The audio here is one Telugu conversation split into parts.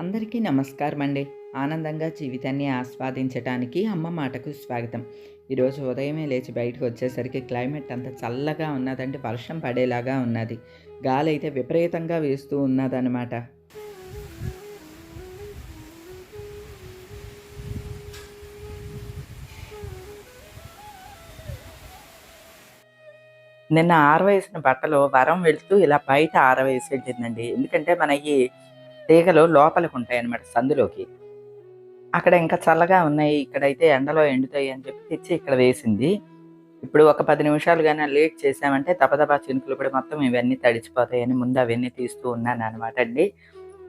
అందరికీ నమస్కారం అండి ఆనందంగా జీవితాన్ని ఆస్వాదించడానికి అమ్మ మాటకు స్వాగతం. ఈరోజు ఉదయమే లేచి బయటకు వచ్చేసరికి క్లైమేట్ అంత చల్లగా ఉన్నదండి వర్షం పడేలాగా ఉన్నది. గాలి అయితే విపరీతంగా వేస్తూ ఉన్నదన్నమాట. నిన్న ఆరవేసిన బట్టలు వరం వెళుతూ ఇలా బయట ఆరవేసి వెళ్ళిందండి. ఎందుకంటే మన ఈ తీగలు లోపలికి ఉంటాయి అన్నమాట సందులోకి. అక్కడ ఇంకా చల్లగా ఉన్నాయి ఇక్కడైతే ఎండలో ఎండుతాయి అని చెప్పి తెచ్చి ఇక్కడ వేసింది. ఇప్పుడు ఒక పది నిమిషాలు కానీ లేట్ చేసామంటే తపదపా చినుకులు కూడా మొత్తం ఇవన్నీ తడిచిపోతాయని ముందు అవన్నీ తీస్తూ ఉన్నాను అనమాట అండి.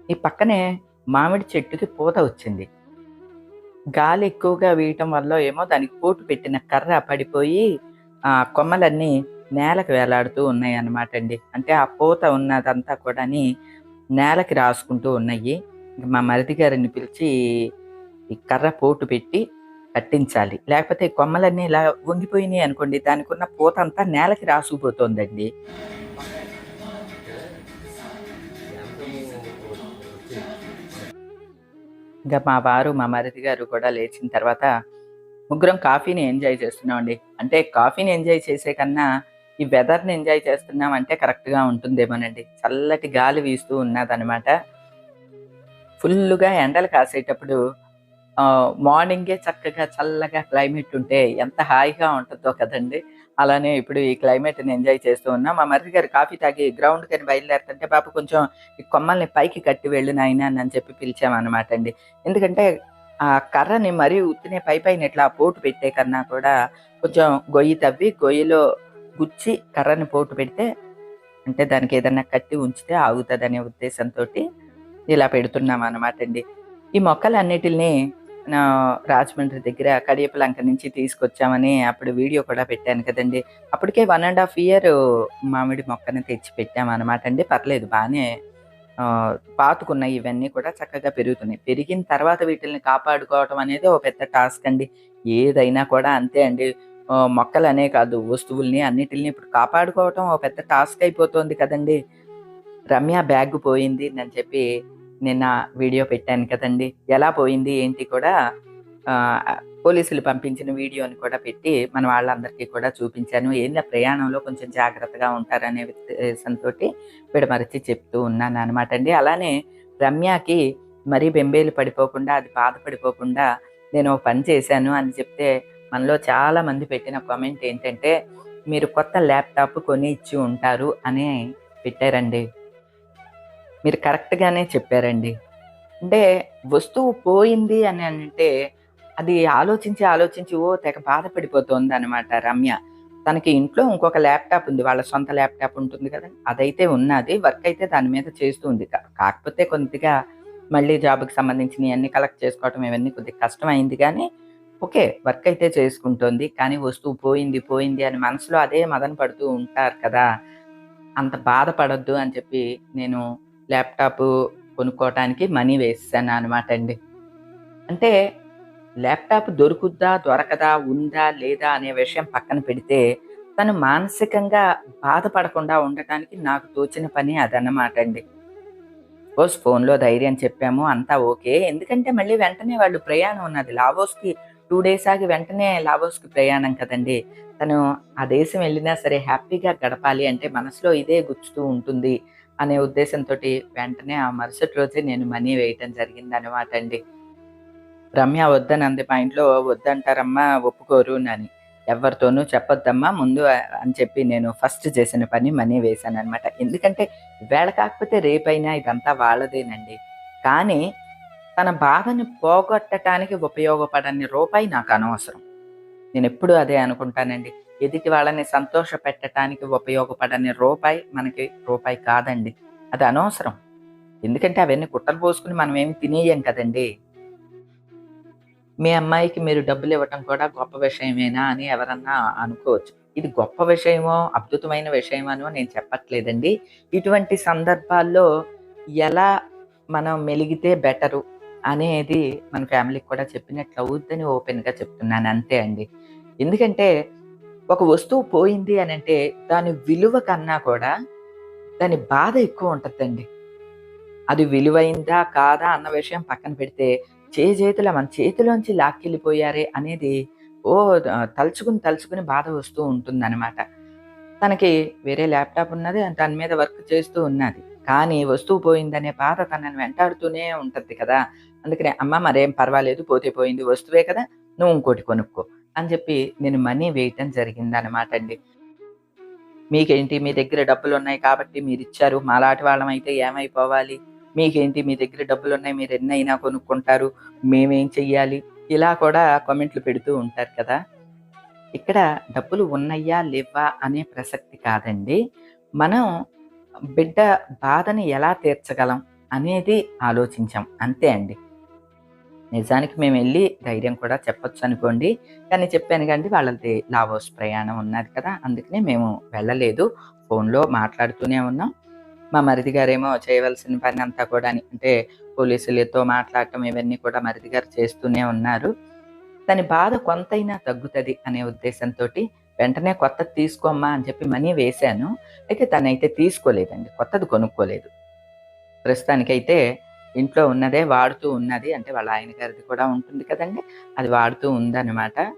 ఈ పక్కనే మామిడి చెట్టుకి పూత వచ్చింది. గాలి ఎక్కువగా వేయటం వల్ల ఏమో దానికి పోటు పెట్టిన కర్ర పడిపోయి ఆ కొమ్మలన్నీ నేలకు వేలాడుతూ ఉన్నాయి అన్నమాట అండి. అంటే ఆ పూత ఉన్నదంతా కూడాని నేలకి రాసుకుంటూ ఉన్నాయి. మా మరిది గారిని పిలిచి ఈ కర్ర పోటు పెట్టి కట్టించాలి. లేకపోతే కొమ్మలన్నీ ఇలా వంగిపోయినాయి అనుకోండి దానికి ఉన్న పూత అంతా నేలకి రాసుకుపోతుందండి. ఇంకా మా వారు మా మరిది గారు కూడా లేచిన తర్వాత ముగ్గురం కాఫీని ఎంజాయ్ చేస్తున్నామండి. అంటే కాఫీని ఎంజాయ్ చేసే కన్నా ఈ వెదర్ని ఎంజాయ్ చేస్తున్నాం అంటే కరెక్ట్గా ఉంటుందేమోనండి. చల్లటి గాలి వీస్తూ ఉన్నదనమాట ఫుల్గా ఎండలు కాసేటప్పుడు ఆ, మార్నింగే చక్కగా చల్లగా క్లైమేట్ ఉంటే ఎంత హాయిగా ఉంటుందో కదండి. అలానే ఇప్పుడు ఈ క్లైమేట్ని ఎంజాయ్ చేస్తూ ఉన్నాం. మా మరిది గారు కాఫీ తాగి గ్రౌండ్ కని బయలుదేరుతుంటే పాప కొంచెం ఈ కొమ్మల్ని పైకి కట్టి వెళ్ళిన ఆయన అని చెప్పి పిలిచామన్నమాట అండి ఎందుకంటే ఆ కర్రని మరీ ఉత్తినే పై పైన ఇట్లా పోటు పెట్టే కన్నా కూడా కొంచెం గొయ్యి తవ్వి గొయ్యిలో గుచ్చి కర్రని పోటు పెడితే అంటే దానికి ఏదైనా కట్టి ఉంచితే ఆగుతుంది అనే ఉద్దేశంతో ఇలా పెడుతున్నాం అనమాట అండి ఈ మొక్కలన్నిటిని నా రాజమండ్రి దగ్గర కడియపలంక నుంచి తీసుకొచ్చామని అప్పుడు వీడియో కూడా పెట్టాను కదండి. అప్పటికే వన్ అండ్ హాఫ్ ఇయర్ మామిడి మొక్కని తెచ్చి పెట్టామన్నమాట అండి పర్లేదు బాగానే పాతుకున్నాయి ఇవన్నీ కూడా చక్కగా పెరుగుతున్నాయి. పెరిగిన తర్వాత వీటిని కాపాడుకోవటం అనేది ఒక పెద్ద టాస్క్ అండి ఏదైనా కూడా అంతే అండి. మొక్కలనే కాదు వస్తువుల్ని అన్నిటిని ఇప్పుడు కాపాడుకోవటం ఒక పెద్ద టాస్క్ అయిపోతుంది కదండి. రమ్య బ్యాగ్ పోయింది అని చెప్పి నిన్న వీడియో పెట్టాను కదండి. ఎలా పోయింది ఏంటి కూడా పోలీసులు పంపించిన వీడియోని కూడా పెట్టి మన వాళ్ళందరికీ కూడా చూపించాను. ఏంటి ప్రయాణంలో కొంచెం జాగ్రత్తగా ఉంటారనే ఉద్దేశంతో విడమరిచి చెప్తూ ఉన్నాను అనమాట అండి. అలానే రమ్యకి మరీ బెంబేలు పడిపోకుండా అది బాధపడిపోకుండా నేను పని చేశాను అని చెప్తే మనలో చాలా మంది పెట్టిన కామెంట్ ఏంటంటే మీరు కొత్త ల్యాప్టాప్ కొని ఇచ్చి ఉంటారు అని పెట్టారండి. మీరు కరెక్ట్గానే చెప్పారండి. అంటే వస్తువు పోయింది అని అంటే అది ఆలోచించి ఆలోచించి ఓ తెగ బాధపడిపోతుంది అనమాట రమ్య. తనకి ఇంట్లో ఇంకొక ల్యాప్టాప్ ఉంది వాళ్ళ సొంత ల్యాప్టాప్ ఉంటుంది కదా అదైతే ఉన్నది వర్క్ అయితే దాని మీద చేస్తుంది కాకపోతే కొద్దిగా మళ్ళీ జాబ్కి సంబంధించిన అన్ని కలెక్ట్ చేసుకోవటం ఇవన్నీ కొద్దిగా కష్టమైంది కానీ ఓకే వర్క్ అయితే చేసుకుంటోంది. కానీ వస్తువు పోయింది పోయింది అని మనసులో అదే మదన పడుతూ ఉంటారు కదా. అంత బాధపడద్దు అని చెప్పి నేను ల్యాప్టాప్ కొనుక్కోవటానికి మనీ వేసాను అనమాట అండి. అంటే ల్యాప్టాప్ దొరుకుద్దా దొరకదా ఉందా లేదా అనే విషయం పక్కన పెడితే తను మానసికంగా బాధపడకుండా ఉండటానికి నాకు తోచిన పని అదన్నమాట అండి. ఫోన్లో ధైర్యం చెప్పాము అంతా ఓకే. ఎందుకంటే మళ్ళీ వెంటనే వాళ్ళు ప్రయాణం ఉన్నది. లావోస్కి టూ డేస్ ఆగి వెంటనే లావోస్కి ప్రయాణం కదండి. తను ఆ దేశం వెళ్ళినా సరే హ్యాపీగా గడపాలి అంటే మనసులో ఇదే గుచ్చుతూ ఉంటుంది అనే ఉద్దేశంతో వెంటనే ఆ మరుసటి రోజే నేను మనీ వేయటం జరిగింది అనమాట అండి. రమ్య వద్దనంది మా ఇంట్లో వద్దంటారమ్మా ఒప్పుకోరు అని ఎవరితోనూ చెప్పొద్దమ్మా ముందు అని చెప్పి నేను ఫస్ట్ చేసిన పని మనీ వేశాను అనమాట ఎందుకంటే వేళ కాకపోతే రేపైనా ఇదంతా వాళ్ళదేనండి. కానీ తన బాధని పోగొట్టడానికి ఉపయోగపడని రూపాయి నాకు అనవసరం. నేను ఎప్పుడూ అదే అనుకుంటానండి. ఎదుటి వాళ్ళని సంతోష పెట్టడానికి ఉపయోగపడని రూపాయి మనకి రూపాయి కాదండి. అది అనవసరం. ఎందుకంటే అవన్నీ కుట్టలు పోసుకుని మనం ఏమి తినేయం కదండి. మీ అమ్మాయికి మీరు డబ్బులు ఇవ్వటం కూడా గొప్ప విషయమేనా అని ఎవరన్నా అనుకోవచ్చు. ఇది గొప్ప విషయమో అద్భుతమైన విషయమనో నేను చెప్పట్లేదండి. ఇటువంటి సందర్భాల్లో ఎలా మనం మెలిగితే బెటరు? అనేది మన ఫ్యామిలీకి కూడా చెప్పినట్లు అవుద్దని ఓపెన్గా చెప్తున్నాను. అంతే అండి. ఎందుకంటే ఒక వస్తువు పోయింది అని అంటే దాని విలువ కన్నా కూడా దాని బాధ ఎక్కువ ఉంటుందండి. అది విలువైందా కాదా అన్న విషయం పక్కన పెడితే చేజేతుల మన చేతిలోంచి లాక్కెళ్ళిపోయారే అనేది ఓ తలుచుకుని తలుచుకుని బాధ వస్తూ ఉంటుందన్నమాట. తనకి వేరే ల్యాప్టాప్ ఉన్నది దాని మీద వర్క్ చేస్తూ ఉన్నది. కానీ వస్తువు పోయిందనే బాధ తనని వెంటాడుతూనే ఉంటుంది కదా. అందుకనే అమ్మ మరేం పర్వాలేదు పోతే పోయింది వస్తువే కదా నువ్వు ఇంకోటి కొనుక్కో అని చెప్పి నేను మనీ వేయటం జరిగింది అనమాట అండి. మీకేంటి మీ దగ్గర డబ్బులు ఉన్నాయి కాబట్టి మీరు ఇచ్చారు మాలాటి వాళ్ళం అయితే ఏమైపోవాలి? మీకేంటి మీ దగ్గర డబ్బులు ఉన్నాయి మీరు ఎన్నైనా కొనుక్కుంటారు మేమేం చెయ్యాలి? ఇలా కూడా కామెంట్లు పెడుతూ ఉంటారు కదా. ఇక్కడ డబ్బులు ఉన్నాయా లేవా అనే ప్రసక్తి కాదండి. మనం బిడ్డ బాధని ఎలా తీర్చగలం అనేది ఆలోచించాం అంతే అండి. నిజానికి మేము వెళ్ళి ధైర్యం కూడా చెప్పొచ్చు అనుకోండి. కానీ చెప్పాను కానీ వాళ్ళది లావోస్ ప్రయాణం ఉన్నది కదా అందుకనే మేము వెళ్ళలేదు. ఫోన్లో మాట్లాడుతూనే ఉన్నాం. మా మరిది గారేమో చేయవలసిన పని అంతా కూడా అంటే పోలీసులతో మాట్లాడటం ఇవన్నీ కూడా మరిది గారు చేస్తూనే ఉన్నారు. దాని బాధ కొంతైనా తగ్గుతుంది అనే ఉద్దేశంతో వెంటనే కొత్తది తీసుకోమ్మా అని చెప్పి మనీ వేశాను. అయితే తనైతే తీసుకోలేదండి కొత్తది కొనుక్కోలేదు. ప్రస్తుతానికైతే ఇంట్లో ఉన్నదే వాడుతూ ఉన్నది. అంటే వాళ్ళ ఆయన గారిది కూడా ఉంటుంది కదండి. అది వాడుతూ ఉందన్నమాట.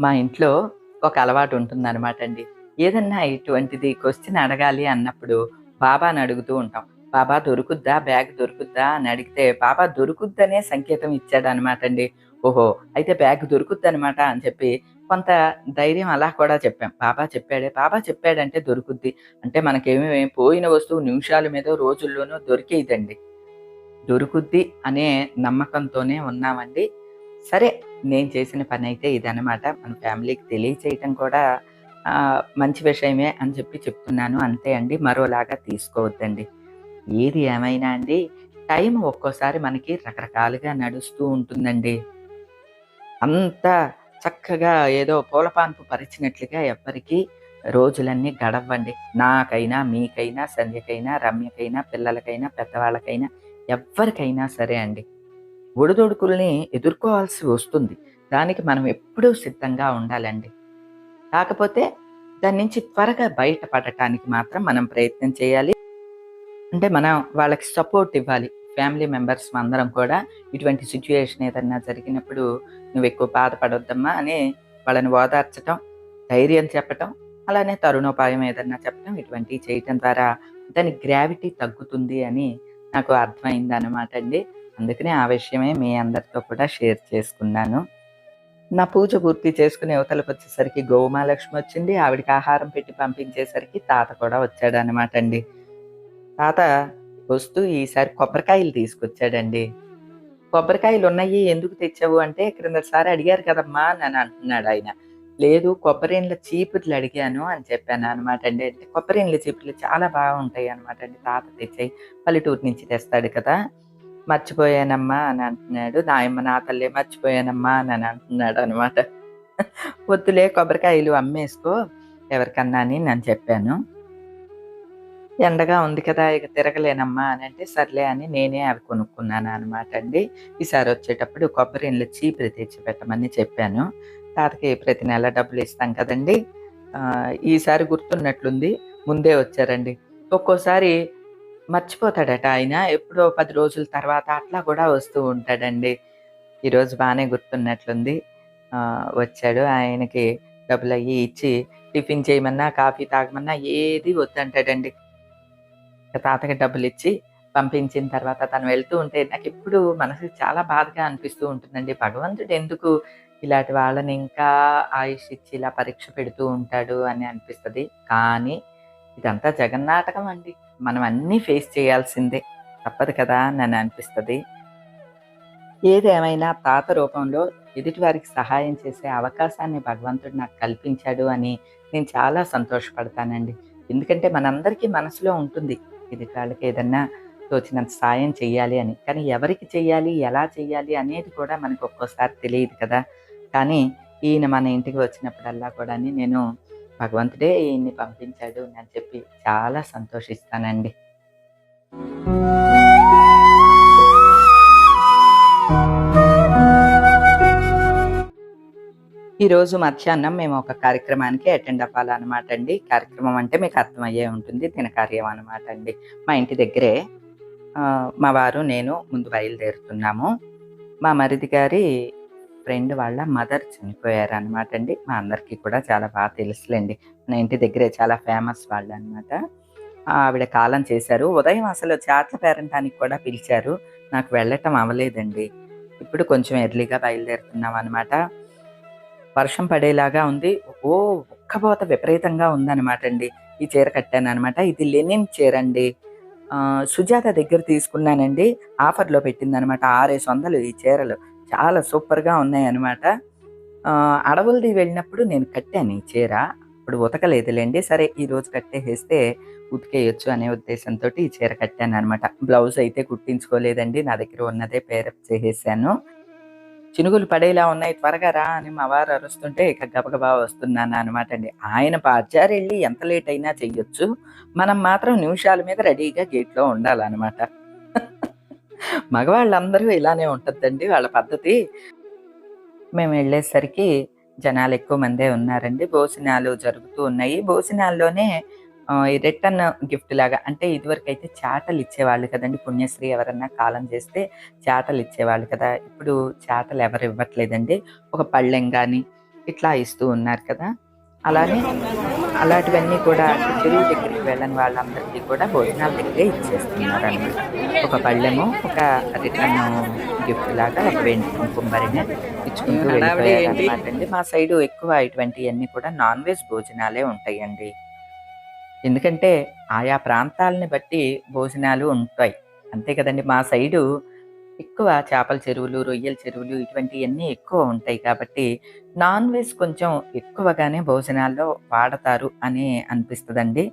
మా ఇంట్లో ఒక అలవాటు ఉంటుందన్నమాట అండి. ఏదన్నా ఇటువంటిది క్వశ్చన్ అడగాలి అన్నప్పుడు బాబాని అడుగుతూ ఉంటాం. బాబా దొరుకుద్దా? బ్యాగ్ దొరుకుద్దా? అని అడిగితే బాబా దొరుకుద్దనే సంకేతం ఇచ్చాడు అనమాట అండి. ఓహో! అయితే బ్యాగ్ దొరుకుద్ది అనమాట అని చెప్పి కొంత ధైర్యం అలా కూడా చెప్పాం. బాబా చెప్పాడే బాబా చెప్పాడంటే దొరుకుద్ది. అంటే మనకేమి పోయిన వస్తువు నిమిషాల మీద రోజుల్లోనూ దొరికేదండి దొరుకుద్ది అనే నమ్మకంతోనే ఉన్నామండి. సరే నేను చేసిన పని అయితే ఇదనమాట మన ఫ్యామిలీకి తెలియచేయటం కూడా మంచి విషయమే అని చెప్పి చెప్తున్నాను. అంతే అండి. మరోలాగా తీసుకోవద్దండి. ఏది ఏమైనా అండి టైం ఒక్కోసారి మనకి రకరకాలుగా నడుస్తూ ఉంటుందండి. అంత చక్కగా ఏదో పూలపాన్పు పరిచినట్లుగా ఎవ్వరికీ రోజులన్నీ గడవండి. నాకైనా మీకైనా సంధ్యకైనా రమ్యకైనా పిల్లలకైనా పెద్దవాళ్ళకైనా ఎవ్వరికైనా సరే అండి. ఒడిదొడుకుల్ని ఎదుర్కోవాల్సి వస్తుంది. దానికి మనం ఎప్పుడూ సిద్ధంగా ఉండాలండి. కాకపోతే దాని నుంచి త్వరగా బయటపడటానికి మాత్రం మనం ప్రయత్నం చేయాలి. అంటే మనం వాళ్ళకి సపోర్ట్ ఇవ్వాలి. ఫ్యామిలీ మెంబర్స్ అందరం కూడా ఇటువంటి సిచ్యుయేషన్ ఏదన్నా జరిగినప్పుడు నువ్వు ఎక్కువ బాధపడొద్దమ్మా అని వాళ్ళని ఓదార్చటం ధైర్యం చెప్పటం అలానే తరుణోపాయం ఏదన్నా చెప్పటం ఇటువంటివి చేయటం ద్వారా దాని గ్రావిటీ తగ్గుతుంది అని నాకు అర్థమైంది అనమాట అండి. అందుకనే ఆ విషయమే మీ అందరితో కూడా షేర్ చేసుకున్నాను. నా పూజ పూర్తి చేసుకుని యువతలకు వచ్చేసరికి గోమాలక్ష్మి వచ్చింది. ఆవిడకి ఆహారం పెట్టి పంపించేసరికి తాత కూడా వచ్చాడు అనమాట అండి. తాత వస్తూ ఈసారి కొబ్బరికాయలు తీసుకొచ్చాడండి. కొబ్బరికాయలు ఉన్నాయి ఎందుకు తెచ్చావు? అంటే క్రిందసారి అడిగారు కదమ్మా అని అంటున్నాడు ఆయన. లేదు కొబ్బరిన్ల చీపుర్లు అడిగాను అని చెప్పాను అనమాట అండి. అంటే కొబ్బరిన్ల చీపుర్లు చాలా బాగుంటాయి అనమాట అండి. తాత తెచ్చాయి పల్లెటూరు నుంచి తెస్తాడు కదా. మర్చిపోయానమ్మా అని అంటున్నాడు. నాయమ్మ నా తల్లే మర్చిపోయానమ్మా అని అంటున్నాడు అనమాట వద్దులే కొబ్బరికాయలు అమ్మేసుకో ఎవరికన్నా అని నేను చెప్పాను. ఎండగా ఉంది కదా ఇక తిరగలేనమ్మా అని అంటే సర్లే అని నేనే అవి కొనుక్కున్నాను అనమాట అండి. ఈసారి వచ్చేటప్పుడు కొబ్బరి ఇండ్లు చీపురు తెచ్చి పెట్టమని చెప్పాను. తాతకి ప్రతి నెల డబ్బులు ఇస్తాం కదండి. ఈసారి గుర్తున్నట్లుంది. ముందే వచ్చారండి. ఒక్కోసారి మర్చిపోతాడట ఆయన. ఎప్పుడో పది రోజుల తర్వాత అట్లా కూడా వస్తూ ఉంటాడండి. ఈరోజు బాగానే గుర్తున్నట్లుంది. వచ్చాడు. ఆయనకి డబ్బులు అయ్యి ఇచ్చి టిఫిన్ చేయమన్నా కాఫీ తాగమన్నా ఏది వద్దంటాడండి. తాతకి డబ్బులు ఇచ్చి పంపించిన తర్వాత తను వెళ్తూ ఉంటే నాకు ఇప్పుడు మనసుకి చాలా బాధగా అనిపిస్తూ ఉంటుందండి. భగవంతుడు ఎందుకు ఇలాంటి వాళ్ళని ఇంకా ఆయుష్ ఇచ్చి ఇలా పరీక్ష పెడుతూ ఉంటాడు అని అనిపిస్తుంది. కానీ ఇదంతా జగన్నాటకం అండి. మనం అన్నీ ఫేస్ చేయాల్సిందే. తప్పదు కదా అని అనిపిస్తుంది. ఏదేమైనా తాత రూపంలో ఎదుటివారికి సహాయం చేసే అవకాశాన్ని భగవంతుడు నాకు కల్పించాడు అని నేను చాలా సంతోషపడతానండి. ఎందుకంటే మనందరికీ మనసులో ఉంటుంది. ఎదుటి వాళ్ళకి ఏదన్నా తోచినంత సాయం చేయాలి అని. కానీ ఎవరికి చేయాలి ఎలా చేయాలి అనేది కూడా మనకు ఒక్కోసారి తెలియదు కదా. కానీ ఈయన మన ఇంటికి వచ్చినప్పుడల్లా కూడా నేను భగవంతుడే ఈయన్ని పంపించాడు అని చెప్పి చాలా సంతోషిస్తానండి. ఈరోజు మధ్యాహ్నం మేము ఒక కార్యక్రమానికి అటెండ్ అవ్వాలన్నమాట అండి కార్యక్రమం అంటే మీకు అర్థమయ్యే ఉంటుంది దినకార్యం అనమాట అండి మా ఇంటి దగ్గరే మా వారు, నేను ముందు బయలుదేరుతున్నాము. మా మరిది గారి ఫ్రెండ్ వాళ్ళ మదర్ చనిపోయారు అనమాట అండి. మా అందరికీ కూడా చాలా బాగా తెలుసులేండి మన ఇంటి దగ్గరే చాలా ఫేమస్ వాళ్ళు అనమాట ఆవిడ కాలం చేశారు. ఉదయం అసలు చాట్ల పేరంటానికి కూడా పిలిచారు. నాకు వెళ్ళటం అవ్వలేదండి. ఇప్పుడు కొంచెం ఎర్లీగా బయలుదేరుతున్నాం అనమాట వర్షం పడేలాగా ఉంది. ఓ ఒక్కబోత విపరీతంగా ఉందన్నమాట అండి. ఈ చీర కట్టాను అనమాట ఇది లెనిన్ చీర అండి సుజాత దగ్గర తీసుకున్నానండి. ఆఫర్‌లో పెట్టిందనమాట. 6,500 ఈ చీరలు. చాలా సూపర్‌గా ఉన్నాయన్నమాట అడవులది వెళ్ళినప్పుడు నేను కట్టాను ఈ చీర. ఇప్పుడు ఉతకలేదులేండి సరే ఈరోజు కట్టేసేస్తే ఉతికేయొచ్చు అనే ఉద్దేశంతో ఈ చీర కట్టాను అనమాట బ్లౌజ్ అయితే కుట్టించుకోలేదండి. నా దగ్గర ఉన్నదే పేరప్ చేసేసాను. చినుగులు పడేలా ఉన్నాయి త్వరగా రా అని మా వారు అరుస్తుంటే ఇక గబగబా వస్తున్నాననమాట అండి. ఆయన బజారెళ్ళి ఎంత లేట్ అయినా చెయ్యొచ్చు. మనం మాత్రం నిమిషాల మీద రెడీగా గేట్‌లో ఉండాలన్నమాట మగవాళ్ళందరూ ఇలానే ఉంటుందండి వాళ్ళ పద్ధతి. మేము వెళ్ళేసరికి జనాలు ఎక్కువ మందే ఉన్నారండి. భోజనాలు జరుగుతూ ఉన్నాయి. భోజనాల్లోనే రిటర్న్ గిఫ్ట్ లాగా అంటే ఇదివరకైతే చాటలు ఇచ్చేవాళ్ళు కదండీ. పుణ్యశ్రీ ఎవరన్నా కాలం చేస్తే చాటలు ఇచ్చేవాళ్ళు కదా! ఇప్పుడు చాటలు ఎవరు ఇవ్వట్లేదండి. ఒక పళ్ళెం గాని ఇట్లా ఇస్తూ ఉన్నారు కదా! అలానే అలాంటివన్నీ కూడా చెరువు దగ్గరికి వెళ్ళని వాళ్ళందరికీ కూడా భోజనాల దగ్గరే ఇచ్చేస్తున్నారనమాట. ఒక పళ్ళెము, ఒక రిటర్న్ గిఫ్ట్ లాగా వెండి కుంకుమ భరిణె ఇచ్చుకుంటూ వెళ్ళిపోయారనమాట అండి. మా సైడు ఎక్కువ ఇటువంటియన్నీ కూడా నాన్ వెజ్ భోజనాలే ఉంటాయండి. ఎందుకంటే ఆయా ప్రాంతాలని బట్టి భోజనాలు ఉంటాయి. అంతే కదండి మా సైడు ఎక్కువ చేపల చెరువులు, రొయ్యల చెరువులు ఇటువంటివన్నీ ఎక్కువ ఉంటాయి కాబట్టి నాన్ వెజ్ కొంచెం ఎక్కువగానే భోజనాల్లో వాడతారు అని అనిపిస్తదండి.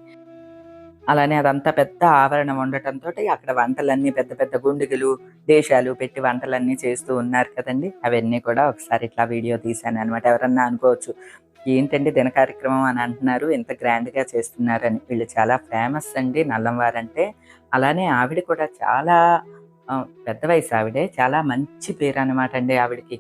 అలానే అదంతా పెద్ద ఆవరణ ఉండటంతో అక్కడ వంటలన్నీ పెద్ద పెద్ద గుండుగులు, దేశాలు పెట్టి వంటలన్నీ చేస్తూ ఉన్నారు కదండి అవన్నీ కూడా ఒకసారి ఇట్లా వీడియో తీశాను అనమాట ఎవరన్నా అనుకోవచ్చు, ఏంటండి దిన కార్యక్రమం అని అంటున్నారు. ఇంత గ్రాండ్‌గా చేస్తున్నారని. వీళ్ళు చాలా ఫేమస్ అండి నల్లంవారంటే. అలానే ఆవిడ కూడా చాలా పెద్ద వయసు ఆవిడే. చాలా మంచి పేరు అనమాట అండి ఆవిడకి.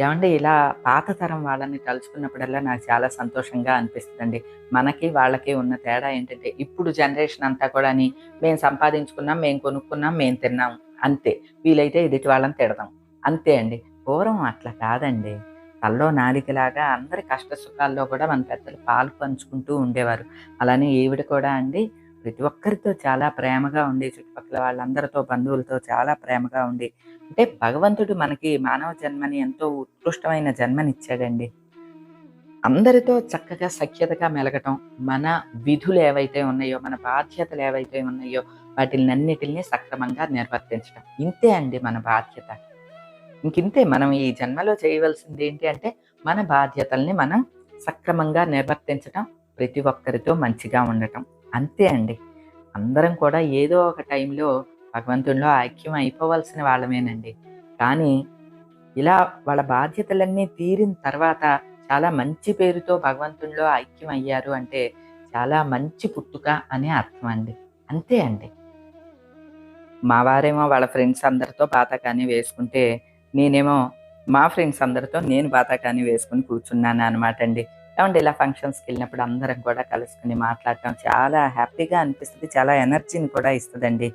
ఏమంటే ఇలా పాత తరం వాళ్ళని తలుచుకున్నప్పుడల్లా నాకు చాలా సంతోషంగా అనిపిస్తుందండి మనకి, వాళ్ళకి ఉన్న తేడా ఏంటంటే ఇప్పుడు జనరేషన్ అంతా కూడాని మేము సంపాదించుకున్నాం, మేము కొనుక్కున్నాం, మేము తిన్నాం అంతే. వీలైతే ఎదుటి వాళ్ళని తిడదాం. అంతే అండి. పూర్వం అట్లా కాదండి. కల్లో నాలికలాగా అందరి కష్ట సుఖాల్లో కూడా మన పెద్దలు పాలు పంచుకుంటూ ఉండేవారు. అలానే ఈవిడ కూడా అండి ప్రతి ఒక్కరితో చాలా ప్రేమగా ఉండి, చుట్టుపక్కల వాళ్ళందరితో బంధువులతో చాలా ప్రేమగా ఉండి, అంటే భగవంతుడు మనకి మానవ జన్మని ఎంతో ఉత్కృష్టమైన జన్మనిచ్చాడండి. అందరితో చక్కగా సఖ్యతగా మెలగటం, మన విధులు ఏవైతే ఉన్నాయో, మన బాధ్యతలు ఏవైతే ఉన్నాయో వాటిని అన్నిటిని సక్రమంగా నిర్వర్తించడం. ఇంతే అండి మన బాధ్యత. ఇంకింతే మనం ఈ జన్మలో చేయవలసింది ఏంటి అంటే మన బాధ్యతల్ని మనం సక్రమంగా నిర్వర్తించటం, ప్రతి ఒక్కరితో మంచిగా ఉండటం. అంతే అండి. అందరం కూడా ఏదో ఒక టైంలో భగవంతునిలో ఐక్యం అయిపోవలసిన వాళ్ళమేనండి. కానీ ఇలా వాళ్ళ బాధ్యతలన్నీ తీరిన తర్వాత చాలా మంచి పేరుతో భగవంతునిలో ఐక్యం అయ్యారు అంటే చాలా మంచి పుట్టుక అనే అర్థం అండి. అంతే అండి. మా వారేమో వాళ్ళ ఫ్రెండ్స్ అందరితో బాతాకానీ వేసుకుంటే, నేనేమో మా ఫ్రెండ్స్ అందరితో నేను బాతాకానీ వేసుకొని కూర్చున్నాననమాట అండి. ఏవండీ ఇలా ఫంక్షన్స్‌కెళ్ళినప్పుడు అందరం కూడా కలుసుకొని మాట్లాడటం చాలా హ్యాపీగా అనిపిస్తుంది చాలా ఎనర్జీని కూడా ఇస్తదండి.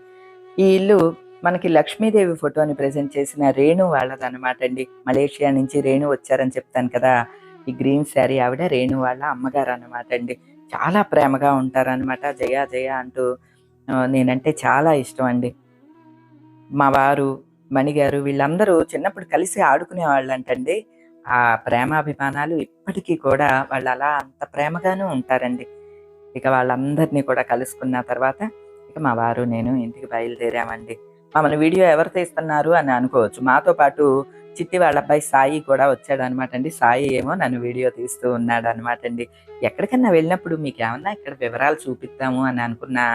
ఈ ఇల్లు మనకి లక్ష్మీదేవి ఫోటోని ప్రజెంట్ చేసిన రేణు వాళ్ళదనమాట అండి. మలేషియా నుంచి రేణు వచ్చారని చెప్తాను కదా! ఈ గ్రీన్ శారీ ఆవిడ రేణు వాళ్ళ అమ్మగారు అనమాట అండి. చాలా ప్రేమగా ఉంటారనమాట. జయ జయ అంటూ నేనంటే చాలా ఇష్టం అండి. మా వారు, మణిగారు వీళ్ళందరూ చిన్నప్పుడు కలిసి ఆడుకునే వాళ్ళంటండి ఆ ప్రేమాభిమానాలు ఇప్పటికీ కూడా వాళ్ళు అలా అంత ప్రేమగానూ ఉంటారండి. ఇక వాళ్ళందరినీ కూడా కలుసుకున్న తర్వాత ఇక మా వారు, నేను ఇంటికి బయలుదేరామండి. మమ్మల్ని వీడియో ఎవరు తీస్తున్నారు అని అనుకోవచ్చు. మాతో పాటు చిట్టి వాళ్ళ అబ్బాయి సాయి కూడా వచ్చాడు అనమాట అండి. సాయి ఏమో నన్ను వీడియో తీస్తూ ఉన్నాడు అనమాట అండి. ఎక్కడికన్నా వెళ్ళినప్పుడు మీకు ఏమన్నా ఇక్కడ వివరాలు చూపిస్తాము అని అనుకున్నా,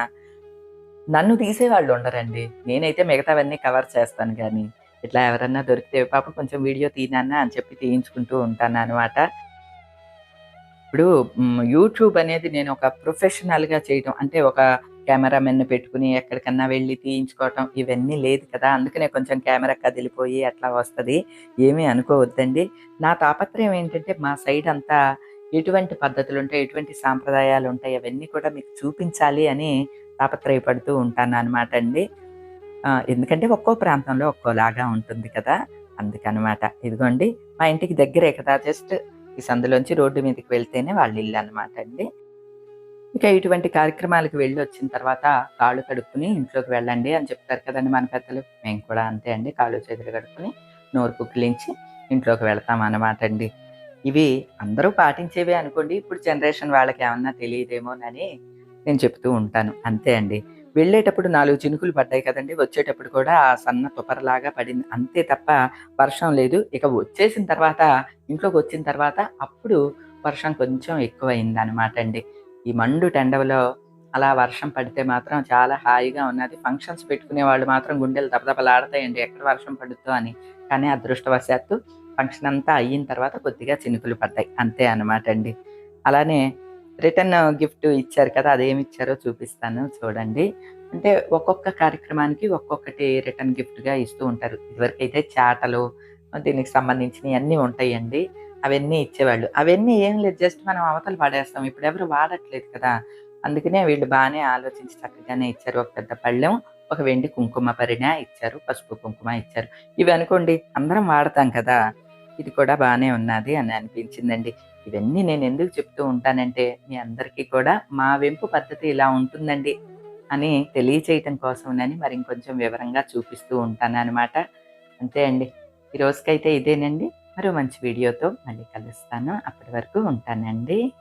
నన్ను తీసేవాళ్ళు ఉండరండి. నేనైతే మిగతావన్నీ కవర్ చేస్తాను కానీ ఇట్లా ఎవరన్నా దొరికితే పాప కొంచెం వీడియో తీ అని చెప్పి తీయించుకుంటూ ఉంటాను అనమాట ఇప్పుడు యూట్యూబ్ అనేది నేను ఒక ప్రొఫెషనల్‌గా చేయటం అంటే ఒక కెమెరామెన్ను పెట్టుకొని ఎక్కడికన్నా వెళ్ళి తీయించుకోవటం ఇవన్నీ లేదు కదా! అందుకనే కొంచెం కెమెరా కదిలిపోయి అట్లా వస్తుంది ఏమీ అనుకోవద్దండి. నా తాపత్రయం ఏంటంటే మా సైడ్ అంతా ఎటువంటి పద్ధతులు ఉంటాయి ఎటువంటి సాంప్రదాయాలు ఉంటాయి అవన్నీ కూడా మీకు చూపించాలి అని తాపత్రయపడుతూ ఉంటాననమాట అండి. ఎందుకంటే ఒక్కో ప్రాంతంలో ఒక్కోలాగా ఉంటుంది కదా అందుకనమాట ఇదిగోండి మా ఇంటికి దగ్గరే కదా జస్ట్ ఈ సందులోంచి రోడ్డు మీదకి వెళ్తేనే వాళ్ళ ఇల్లు అనమాట అండి. ఇక ఇటువంటి కార్యక్రమాలకు వెళ్ళి వచ్చిన తర్వాత కాళ్ళు కడుక్కుని ఇంట్లోకి వెళ్ళండి అని చెప్తారు కదండి మన పెద్దలు. మేము కూడా అంతే అండి కాళ్ళు చేతులు కడుక్కుని నోరు కుక్కిలించి ఇంట్లోకి వెళ్తాం అనమాట అండి. ఇవి అందరూ పాటించేవే అనుకోండి ఇప్పుడు జనరేషన్ వాళ్ళకి ఏమన్నా తెలియదేమోనని నేను చెప్తూ ఉంటాను. అంతే అండి. వెళ్ళేటప్పుడు నాలుగు చినుకులు పడ్డాయి కదండి. వచ్చేటప్పుడు కూడా ఆ సన్న తుపరలాగా పడింది. అంతే తప్ప వర్షం లేదు. ఇక వచ్చేసిన తర్వాత ఇంట్లోకి వచ్చిన తర్వాత అప్పుడు వర్షం కొంచెం ఎక్కువ అనమాట అండి. ఈ మండు టెండవలో అలా వర్షం పడితే మాత్రం చాలా హాయిగా ఉన్నది. ఫంక్షన్స్ పెట్టుకునే వాళ్ళు మాత్రం గుండెలు దపదపలాడతాయండి ఎక్కడ వర్షం పడుతుందో అని. కానీ అదృష్టవశాత్తు ఫంక్షన్ అంతా అయిన తర్వాత కొద్దిగా చినుకులు పడ్డాయి. అంతే అనమాట అండి. అలానే రిటర్న్ గిఫ్ట్ ఇచ్చారు కదా అదేమి ఇచ్చారో చూపిస్తాను చూడండి. అంటే ఒక్కొక్క కార్యక్రమానికి ఒక్కొక్కటి రిటర్న్ గిఫ్ట్గా ఇస్తూ ఉంటారు. ఇదివరకైతే చాటలు దీనికి సంబంధించినవి అన్నీ ఉంటాయండి. అవన్నీ ఇచ్చేవాళ్ళు. అవన్నీ ఏం లేదు జస్ట్ మనం అవతలు పడేస్తాం. ఇప్పుడు ఎవరు వాడట్లేదు కదా. అందుకనే వీళ్ళు బాగానే ఆలోచించి చక్కగానే ఇచ్చారు. ఒక పెద్ద పళ్ళెం ఒక వెండి కుంకుమ పరిణ ఇచ్చారు పసుపు కుంకుమ ఇచ్చారు. ఇవి అనుకోండి అందరం వాడతాం కదా. ఇది కూడా బాగానే ఉన్నది అని అనిపించిందండి. ఇవన్నీ నేను ఎందుకు చెప్తూ ఉంటానంటే మీ అందరికీ కూడా మా వెంపు పద్ధతి ఇలా ఉంటుందండి అని తెలియచేయటం కోసమని మరి ఇంకొంచెం వివరంగా చూపిస్తూ ఉంటాను అనమాట అంతే అండి. ఈ రోజుకైతే ఇదేనండి. మరో మంచి వీడియోతో మళ్ళీ కలుస్తాను. అప్పటి వరకు ఉంటానండి.